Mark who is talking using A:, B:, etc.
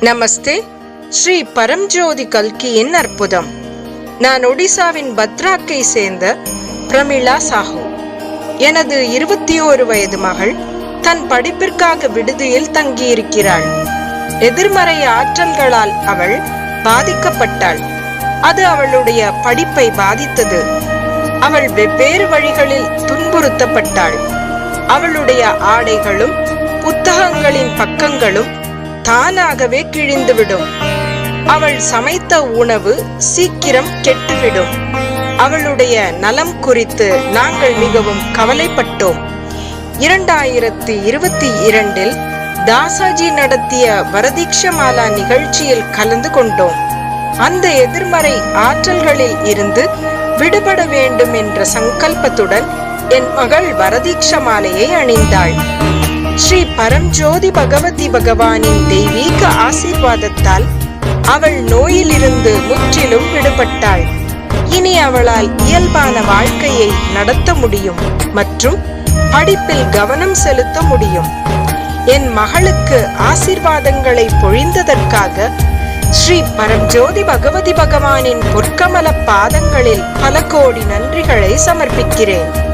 A: நமஸ்தே. ஸ்ரீ பரம்ஜோதி கல்கியின் அற்புதம். நான் ஒடிசாவின் பத்ராக்கை சேர்ந்த பிரமிளா சாஹூ. எனது இருபத்தி ஓரு வயது மகள் தன் படிப்பிற்காக விடுதியில் தங்கியிருக்கிறாள். எதிர்மறை ஆற்றல்களால் அவள் பாதிக்கப்பட்டாள். அது அவளுடைய படிப்பை பாதித்தது. அவள் வெவ்வேறு வழிகளில் துன்புறுத்தப்பட்டாள். அவளுடைய ஆடைகளும் புத்தகங்களின் பக்கங்களும் தானாகவே கிழிந்துவிடும். அவள் சமைத்த உணவு சீக்கிரம் கெட்டுவிடும். அவளுடைய நலம் குறித்து நாங்கள் மிகவும் கவலைப்பட்டோம். இரண்டாயிரத்தி இருபத்தி இரண்டில் தாசாஜி நடத்திய வரதீக்ஷமாலா நிகழ்ச்சியில் கலந்து கொண்டோம். அந்த எதிர்மறை ஆற்றல்களில் இருந்து விடுபட வேண்டும் என்ற சங்கல்பத்துடன் என் மகள் வரதீக்ஷமாலையை அணிந்தாள். ஸ்ரீ பரம்ஜோதி பகவதி பகவானின் தெய்வீக ஆசீர்வாதத்தால் அவள் நோயிலிருந்து முற்றிலும் விடுபட்டாள். இனி அவளால் இயல்பான வாழ்க்கையை நடத்த முடியும் மற்றும் படிப்பில் கவனம் செலுத்த முடியும். என் மகளுக்கு ஆசீர்வாதங்களை பொழிந்ததற்காக ஸ்ரீ பரம்ஜோதி பகவதி பகவானின் பொற்கமல பாதங்களில் பல கோடி நன்றிகளை சமர்ப்பிக்கிறேன்.